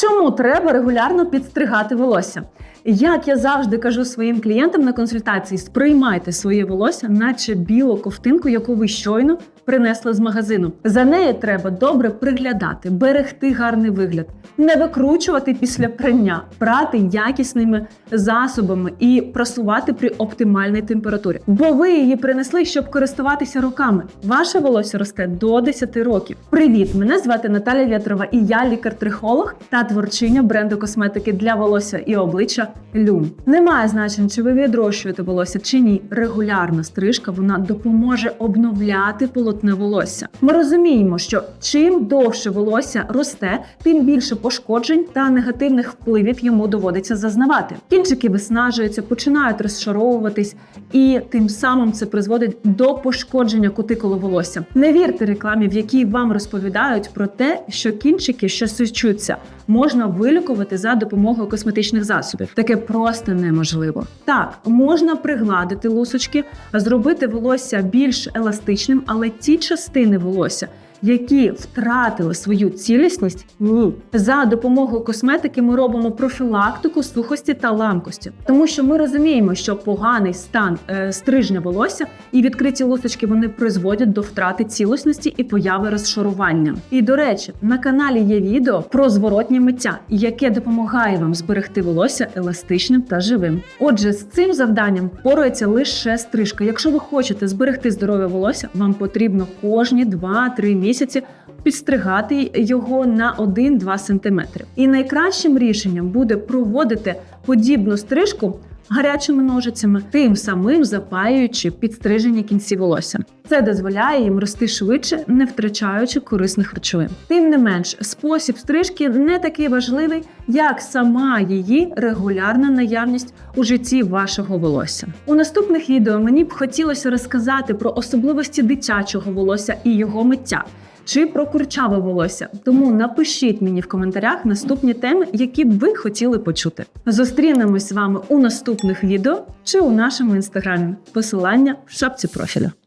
Чому треба регулярно підстригати волосся? Як я завжди кажу своїм клієнтам на консультації, сприймайте своє волосся, наче білу ковтинку, яку ви щойно принесли з магазину. За нею треба добре приглядати, берегти гарний вигляд, не викручувати після прання, прати якісними засобами і просувати при оптимальній температурі. Бо ви її принесли, щоб користуватися роками. Ваше волосся росте до 10 років. Привіт! Мене звати Наталя Вятрова, і я лікар-трихолог та творчиня бренду косметики для волосся і обличчя Люм. Немає значення, чи ви відрощуєте волосся чи ні. Регулярна стрижка вона допоможе обновляти полотне волосся. Ми розуміємо, що чим довше волосся росте, тим більше пошкоджень та негативних впливів йому доводиться зазнавати. Кінчики виснажуються, починають розшаровуватись, і тим самим це призводить до пошкодження кутикули волосся. Не вірте рекламі, в якій вам розповідають про те, що кінчики, що сичуться, можна вилікувати за допомогою косметичних засобів. Таке просто неможливо. Так, можна пригладити лусочки, зробити волосся більш еластичним, але ті частини волосся. Які втратили свою цілісність, ні за допомогою косметики ми робимо профілактику сухості та ламкості, тому що ми розуміємо, що поганий стан е, стрижня волосся і відкриті лусочки вони призводять до втрати цілісності і появи розшарування. І до речі, на каналі є відео про зворотнє миття, яке допомагає вам зберегти волосся еластичним та живим. Отже, з цим завданням впорається лише стрижка. Якщо ви хочете зберегти здорове волосся, вам потрібно кожні 2-3 місяці підстригати його на 1-2 см. І найкращим рішенням буде проводити подібну стрижку гарячими ножицями, тим самим запаюючи підстрижені кінці волосся. Це дозволяє їм рости швидше, не втрачаючи корисних речовин. Тим не менш, спосіб стрижки не такий важливий, як сама її регулярна наявність у житті вашого волосся. У наступних відео мені б хотілося розказати про особливості дитячого волосся і його миття. Чи про курчаве волосся, тому напишіть мені в коментарях наступні теми, які б ви хотіли почути. Зустрінемось з вами у наступних відео чи у нашому інстаграмі. Посилання в шапці профілю.